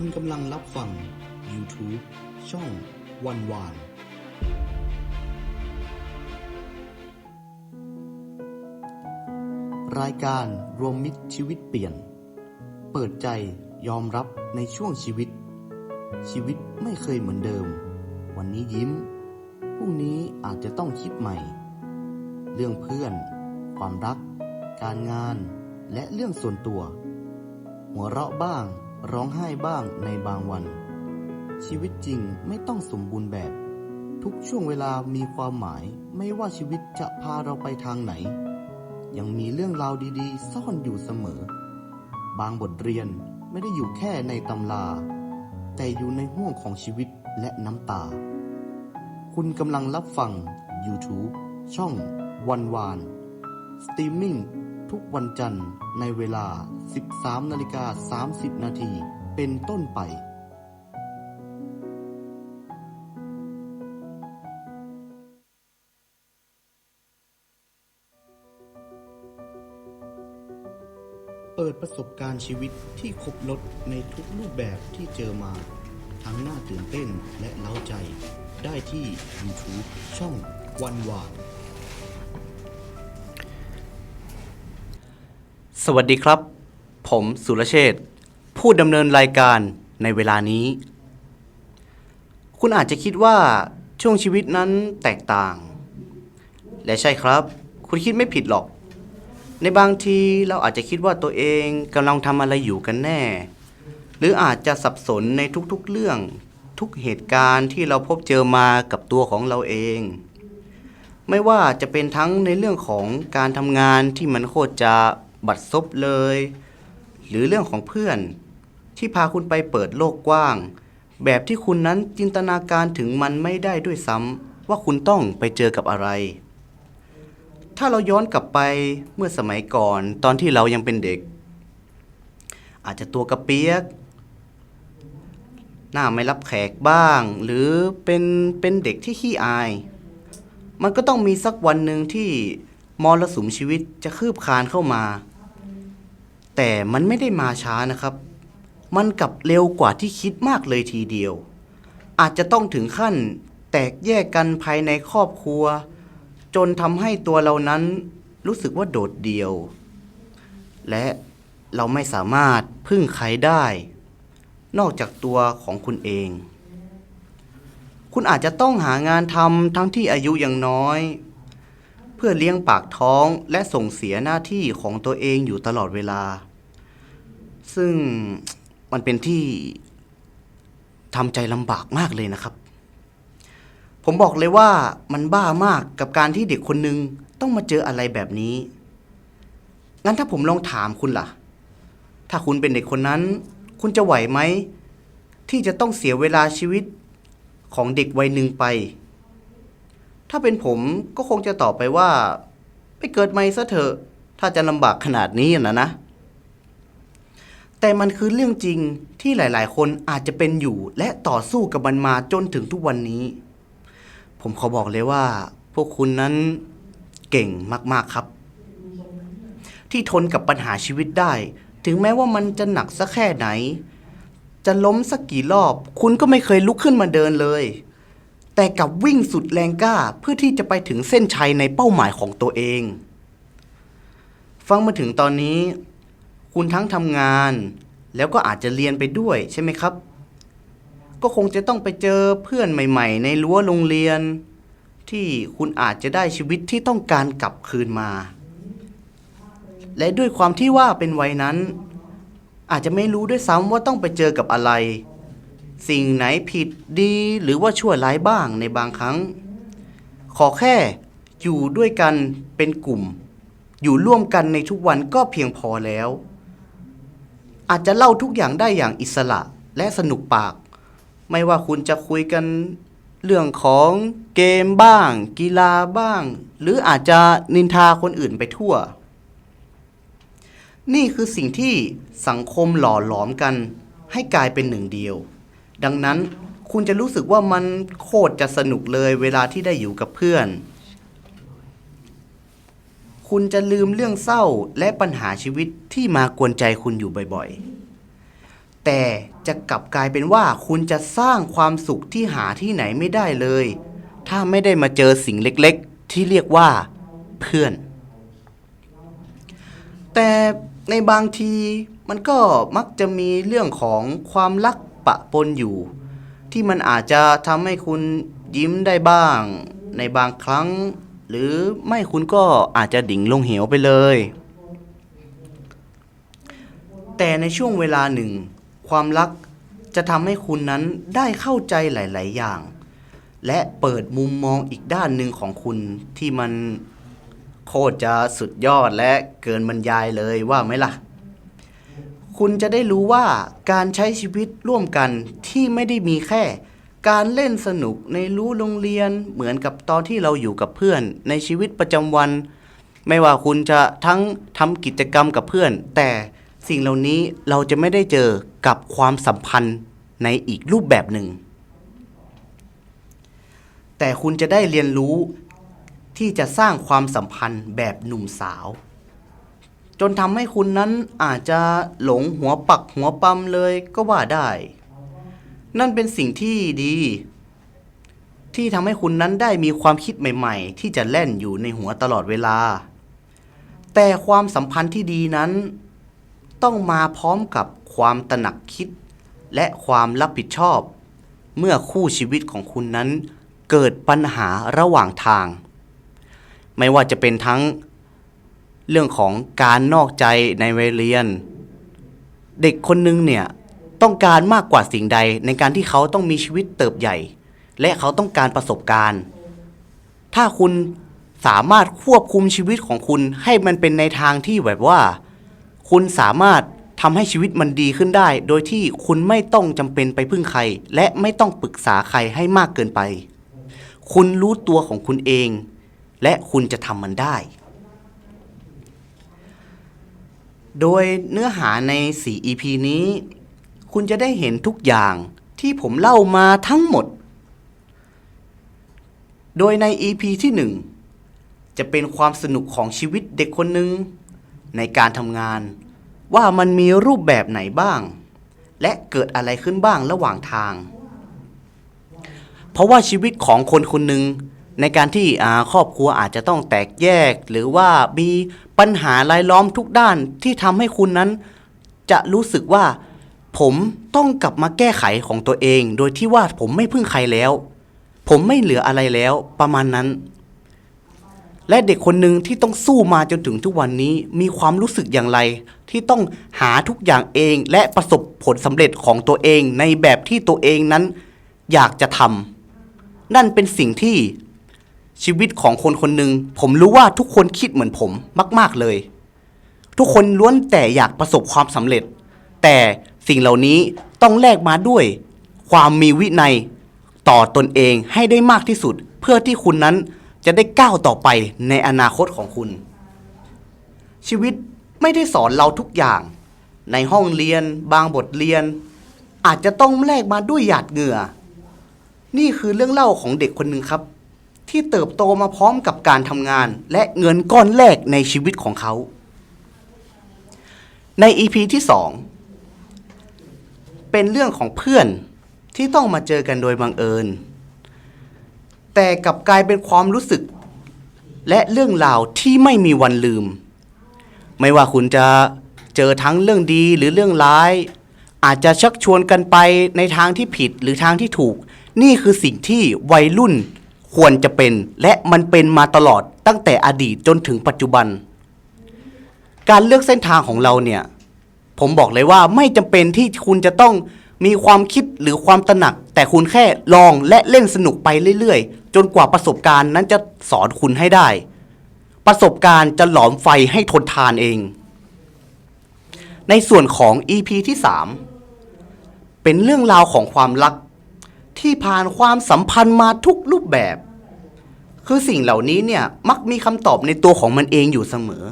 คุณกำลังรับฟัง YouTube ช่องวันวาน รายการรวมมิตรชีวิตเปลี่ยน เปิดใจยอมรับในช่วงชีวิต ชีวิตไม่เคยเหมือนเดิม วันนี้ยิ้มพรุ่งนี้อาจจะต้องคิดใหม่ เรื่องเพื่อน ความรัก การงาน และเรื่องส่วนตัว หัวเราะบ้าง ร้องไห้บ้างในบางวัน ชีวิตจริงไม่ต้องสมบูรณ์แบบ ทุกช่วงเวลามีความหมาย ไม่ว่าชีวิตจะพาเราไปทางไหน ยังมีเรื่องราวดีๆ ซ่อนอยู่เสมอ บางบทเรียนไม่ได้อยู่แค่ในตำรา แต่อยู่ในห่วงของชีวิตและน้ำตา คุณกำลังรับฟัง YouTube ช่องวันวาน สตรีมมิ่ง ทุกวันจันทร์ในเวลา 13นาฬิกา30 นาทีเป็นต้นไป เปิดประสบการณ์ชีวิตที่ครบรถในทุกรูปแบบที่เจอมา ทั้งน่าตื่นเต้นและเล้าใจ ได้ที่ YouTube ช่องวันวาน สวัสดีครับ ผมสุรเชษฐ์ผู้ดำเนินรายการในเวลานี้ คุณอาจจะคิดว่าช่วงชีวิตนั้นแตกต่าง และใช่ครับ คุณคิดไม่ผิดหรอก ในบางทีเราอาจจะคิดว่าตัวเองกำลังทำอะไรอยู่กันแน่ หรืออาจจะสับสนในทุกๆเรื่องทุกเหตุการณ์ที่เราพบเจอมากับตัวของเราเอง ไม่ว่าจะเป็นทั้งในเรื่องของการทำงานที่มันโคตรจะ บัดซบเลย หรือเรื่องของเพื่อนที่พาคุณไปเปิดโลกกว้าง แบบที่คุณนั้นจินตนาการถึงมันไม่ได้ด้วยซ้ำว่าคุณต้องไปเจอกับอะไร ถ้าเราย้อนกลับไปเมื่อสมัยก่อนตอนที่เรายังเป็นเด็ก อาจจะตัวกระเปียก หน้าไม่รับแขกบ้าง หรือเป็นเป็นเด็กที่ขี้อาย มันก็ต้องมีสักวันหนึ่งที่ มรสุมชีวิตจะคืบคลานเข้ามา แต่มันไม่ได้มาช้านะครับ มันกลับเร็วกว่าที่คิดมากเลยทีเดียว อาจจะต้องถึงขั้นแตกแยกกันภายในครอบครัว จนทำให้ตัวเรานั้นรู้สึกว่าโดดเดี่ยว และเราไม่สามารถพึ่งใครได้ นอกจากตัวของคุณเอง คุณอาจจะต้องหางานทำทั้งที่อายุยังน้อย พื่อเลี้ยงปากท้องและส่งเสียหน้าที่ของตัวเองอยู่ตลอดเวลา ซึ่งมันเป็นที่ทำใจลำบากมากเลยนะครับ ผมบอกเลยว่ามันบ้ามากกับการที่เด็กคนหนึ่งต้องมาเจออะไรแบบนี้ งั้นถ้าผมลองถามคุณล่ะ ถ้าคุณเป็นเด็กคนนั้น คุณจะไหวไหม ที่จะต้องเสียเวลาชีวิตของเด็กวัยหนึ่งไป ถ้าเป็นผมก็คงจะตอบไปว่า ไปเกิดใหม่ซะเถอะ ถ้าจะลำบากขนาดนี้นะนะ แต่มันคือเรื่องจริงที่หลาย ๆ คนอาจจะเป็นอยู่ และต่อสู้กับมันมาจนถึงทุกวันนี้ ผมขอบอกเลยว่า พวกคุณนั้นเก่งมาก ๆ ครับ ที่ทนกับปัญหาชีวิตได้ ถึงแม้ว่ามันจะหนักสักแค่ไหน จะล้มสักกี่รอบ คุณก็ไม่เคยลุกขึ้นมาเดินเลย แต่กับวิ่งสุดแรงกล้าเพื่อที่จะไปถึงเส้นชัยในเป้าหมายของตัวเอง ฟังมาถึงตอนนี้ คุณทั้งทำงาน แล้วก็อาจจะเรียนไปด้วยใช่ไหมครับ ก็คงจะต้องไปเจอเพื่อนใหม่ ๆ ในรั้วโรงเรียน ที่คุณอาจจะได้ชีวิตที่ต้องการกลับคืนมา และด้วยความที่ว่าเป็นวัยนั้น อาจจะไม่รู้ด้วยซ้ำว่าต้องไปเจอกับอะไร สิ่งไหนผิดดีหรือว่าชั่วร้ายบ้างในบางครั้ง ขอแค่อยู่ด้วยกันเป็นกลุ่ม อยู่ร่วมกันในทุกวันก็เพียงพอแล้ว อาจจะเล่าทุกอย่างได้อย่างอิสระและสนุกปาก ไม่ว่าคุณจะคุยกันเรื่องของเกมบ้าง กีฬาบ้าง หรืออาจจะนินทาคนอื่นไปทั่ว นี่คือสิ่งที่สังคมหล่อหลอมกันให้กลายเป็นหนึ่งเดียว ดังนั้นคุณจะรู้สึกว่ามันโคตรจะสนุกเลยเวลาที่ได้อยู่กับเพื่อน คุณจะลืมเรื่องเศร้าและปัญหาชีวิตที่มากวนใจคุณอยู่บ่อยๆ แต่จะกลับกลายเป็นว่าคุณจะสร้างความสุขที่หาที่ไหนไม่ได้เลย ถ้าไม่ได้มาเจอสิ่งเล็กๆ ที่เรียกว่าเพื่อน แต่ในบางทีมันก็มักจะมีเรื่องของความรัก ปะปนอยู่ ที่มันอาจจะทำให้คุณยิ้มได้บ้าง ในบางครั้ง หรือไม่คุณก็อาจจะดิ่งลงเหวไปเลย แต่ในช่วงเวลาหนึ่ง ความรักจะทำให้คุณนั้นได้เข้าใจหลาย ๆ อย่าง และเปิดมุมมองอีกด้านหนึ่งของคุณที่มันโคตรจะสุดยอดและเกินบรรยายเลยว่าไหมล่ะ คุณจะได้รู้ว่าการใช้ชีวิตร่วมกันที่ไม่ได้มีแค่ การเล่นสนุกในรู้โรงเรียนเหมือนกับตอนที่เราอยู่กับเพื่อนในชีวิตประจำวัน ไม่ว่าคุณจะทั้งทำกิจกรรมกับเพื่อน แต่สิ่งเหล่านี้เราจะไม่ได้เจอกับความสัมพันธ์ในอีกรูปแบบหนึ่ง แต่คุณจะได้เรียนรู้ที่จะสร้างความสัมพันธ์แบบหนุ่มสาว จนทำให้คุณนั้นอาจจะหลงหัวปักหัวปั๊มเลยก็ว่าได้ นั่นเป็นสิ่งที่ดี ที่ทำให้คุณนั้นได้มีความคิดใหม่ ๆ ที่จะแล่นอยู่ในหัวตลอดเวลา แต่ความสัมพันธ์ที่ดีนั้น ต้องมาพร้อมกับความตระหนักคิด และความรับผิดชอบ เมื่อคู่ชีวิตของคุณนั้นเกิดปัญหาระหว่างทาง ไม่ว่าจะเป็นทั้ง เรื่องของการนอกใจในวัยเรียน เด็กคนหนึงเนี่ยต้องการมากกว่าสิ่งใดในการที่เขาต้องมีชีวิตเติบใหญ่ และเขาต้องการประสบการณ์ ถ้าคุณสามารถควบคุมชีวิตของคุณให้มันเป็นในทางที่แบบว่า คุณสามารถทำให้ชีวิตมันดีขึ้นได้ โดยที่คุณไม่ต้องจำเป็นไปพึ่งใคร และไม่ต้องปรึกษาใครให้มากเกินไป คุณรู้ตัวของคุณเอง และคุณจะทำมันได้ โดยเนื้อหาใน 4 EP นี้ คุณจะได้เห็นทุกอย่างที่ผมเล่ามาทั้งหมด โดยใน EP ที่ 1 จะเป็นความสนุกของชีวิตเด็กคนหนึ่งในการทำงาน ว่ามันมีรูปแบบไหนบ้าง และเกิดอะไรขึ้นบ้างระหว่างทาง เพราะว่าชีวิตของคนคนหนึ่ง ในการที่ครอบครัวอาจจะต้องแตกแยก หรือว่ามีปัญหารายล้อมทุกด้านที่ทำให้คุณนั้น จะรู้สึกว่า ผมต้องกลับมาแก้ไขของตัวเอง โดยที่ว่าผมไม่พึ่งใครแล้ว ผมไม่เหลืออะไรแล้วประมาณนั้น และเด็กคนหนึ่งที่ต้องสู้มาจนถึงทุกวันนี้มีความรู้สึกอย่างไร ที่ต้องหาทุกอย่างเองและประสบผลสำเร็จของตัวเองในแบบที่ตัวเองนั้น อยากจะทำนั่นเป็นสิ่งที่ ชีวิตของคนคนหนึ่งผมรู้ว่าทุกคนคิดเหมือนผมมาก ๆเลย ทุกคนล้วนแต่อยากประสบความสำเร็จ แต่สิ่งเหล่านี้ต้องแลกมาด้วย ความมีวินัยต่อตนเองให้ได้มากที่สุด เพื่อที่คุณนั้นจะได้ก้าวต่อไปในอนาคตของคุณ ชีวิตไม่ได้สอนเราทุกอย่าง ในห้องเรียนบางบทเรียน อาจจะต้องแลกมาด้วยหยาดเหงื่อ นี่คือเรื่องเล่าของเด็กคนหนึ่งครับ ที่เติบโตมาพร้อมกับการทำงาน และเงินก้อนแรกในชีวิตของเขา ใน EP ที่ 2 เป็นเรื่องของเพื่อนที่ต้องมาเจอกันโดยบังเอิญ แต่กลับกลายเป็นความรู้สึก และเรื่องราวที่ไม่มีวันลืม ไม่ว่าคุณจะเจอทั้งเรื่องดีหรือเรื่องร้าย อาจจะชักชวนกันไปในทางที่ผิดหรือทางที่ถูก นี่คือสิ่งที่วัยรุ่น ควรจะเป็น และมันเป็นมาตลอดตั้งแต่อดีตจนถึงปัจจุบัน การเลือกเส้นทางของเราเนี่ย ผมบอกเลยว่าไม่จำเป็นที่คุณจะต้องมีความคิดหรือความตระหนัก แต่คุณแค่ลองและเล่นสนุกไปเรื่อยๆ จนกว่าประสบการณ์นั้นจะสอนคุณให้ได้ ประสบการณ์จะหลอมไฟให้ทนทานเอง ในส่วนของ EP ที่ 3 เป็นเรื่องราวของความรัก ที่ผ่านความสัมพันธ์มาทุกรูปแบบ คือสิ่งเหล่านี้เนี่ยมักมีคำตอบในตัวของมันเองอยู่เสมอ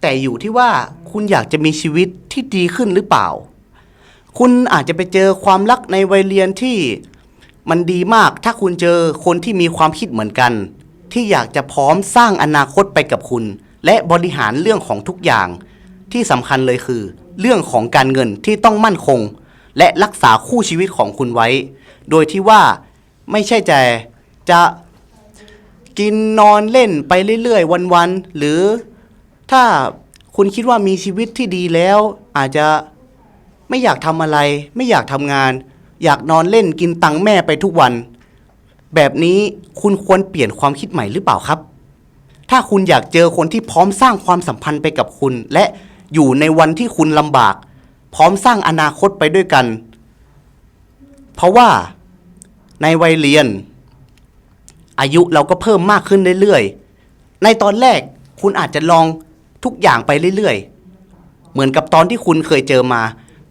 แต่อยู่ที่ว่าคุณอยากจะมีชีวิตที่ดีขึ้นหรือเปล่า คุณอาจจะไปเจอความรักในวัยเรียนที่มันดีมากถ้าคุณเจอคนที่มีความคิดเหมือนกัน ที่อยากจะพร้อมสร้างอนาคตไปกับคุณ และบริหารเรื่องของทุกอย่าง ที่สำคัญเลยคือ เรื่องของการเงินที่ต้องมั่นคง และรักษาคู่ชีวิตของคุณไว้ โดยที่ว่าไม่ใช่แต่จะ กินนอนเล่นไปเรื่อยๆ วันๆ หรือถ้าคุณคิดว่ามีชีวิตที่ดีแล้ว อาจจะไม่อยากทำอะไร ไม่อยากทำงาน อยากนอนเล่นกินตังแม่ไปทุกวัน แบบนี้คุณควรเปลี่ยนความคิดใหม่หรือเปล่าครับ ถ้าคุณอยากเจอคนที่พร้อมสร้างความสัมพันธ์ไปกับคุณ และอยู่ในวันที่คุณลำบาก พร้อมสร้างอนาคตไปด้วยกัน เพราะว่าในวัยเรียน อายุเราก็เพิ่มมากขึ้นเรื่อยๆ ในตอนแรกคุณอาจจะลองทุกอย่างไปเรื่อยๆ เหมือนกับตอนที่คุณเคยเจอมา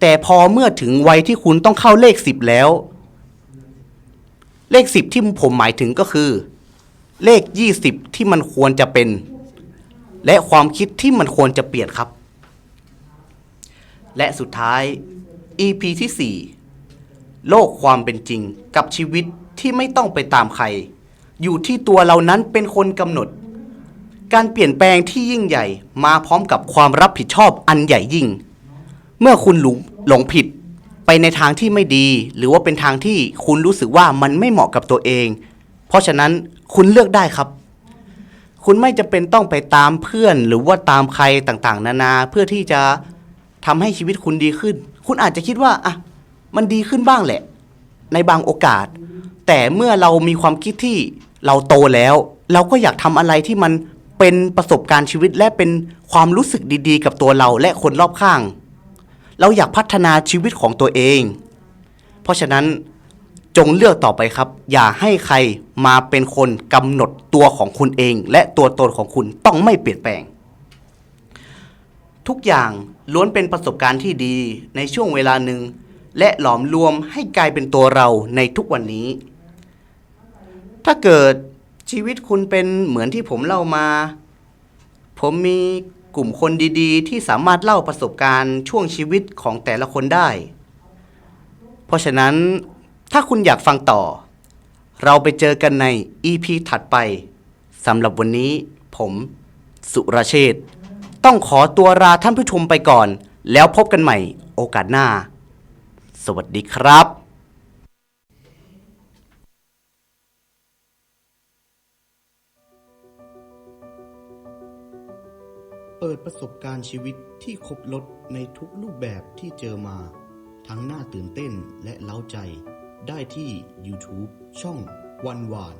แต่พอเมื่อถึงวัยที่คุณต้องเข้าเลขสิบแล้ว เลขสิบที่ผมหมายถึงก็คือ เลข20ที่มันควรจะเป็น และความคิดที่มันควรจะเปลี่ยนครับ และสุดท้าย EP ที่ 4 โลกความเป็นจริงกับชีวิตที่ไม่ต้องไปตามใคร อยู่ที่ตัวเรานั้นเป็นคนกำหนด การเปลี่ยนแปลงที่ยิ่งใหญ่มาพร้อมกับความรับผิดชอบอันใหญ่ยิ่ง เมื่อคุณหลงหลงผิดไปในทางที่ไม่ดี หรือว่าเป็นทางที่คุณรู้สึกว่ามันไม่เหมาะกับตัวเอง เพราะฉะนั้นคุณเลือกได้ครับ คุณไม่จะเป็นต้องไปตามเพื่อนหรือว่าตามใครต่างๆ นานาเพื่อที่จะทำให้ชีวิตคุณดีขึ้น คุณอาจจะคิดว่าอะมันดีขึ้นบ้างแหละ ในบางโอกาส แต่เมื่อเรามีความคิดที่เราโตแล้ว เราก็อยากทำอะไรที่มันเป็นประสบการณ์ชีวิตและเป็นความรู้สึกดีๆ กับตัวเราและคนรอบข้าง เราอยากพัฒนาชีวิตของตัวเอง เพราะฉะนั้นจงเลือกต่อไปครับ อย่าให้ใครมาเป็นคนกำหนดตัวของคุณเอง และตัวตนของคุณต้องไม่เปลี่ยนแปลง ทุกอย่างล้วนเป็นประสบการณ์ที่ดีในช่วงเวลาหนึ่งและหลอมรวมให้กลายเป็นตัวเราในทุกวันนี้ ถ้าเกิดชีวิตคุณเป็นเหมือนที่ผมเล่ามา ผมมีกลุ่มคนดีๆ ที่สามารถเล่าประสบการณ์ช่วงชีวิตของแต่ละคนได้ เพราะฉะนั้นถ้าคุณอยากฟังต่อ เราไปเจอกันใน EP ถัดไปสำหรับวันนี้ผมสุรเชษต้องขอตัวลาท่านผู้ชมไปก่อน แล้วพบกันใหม่โอกาสหน้า สวัสดีครับ เปิดประสบการณ์ชีวิตที่ครบรถในทุกรูปแบบที่เจอมา ทั้งน่าตื่นเต้นและเล้าใจ ได้ที่ YouTube ช่องวันวาน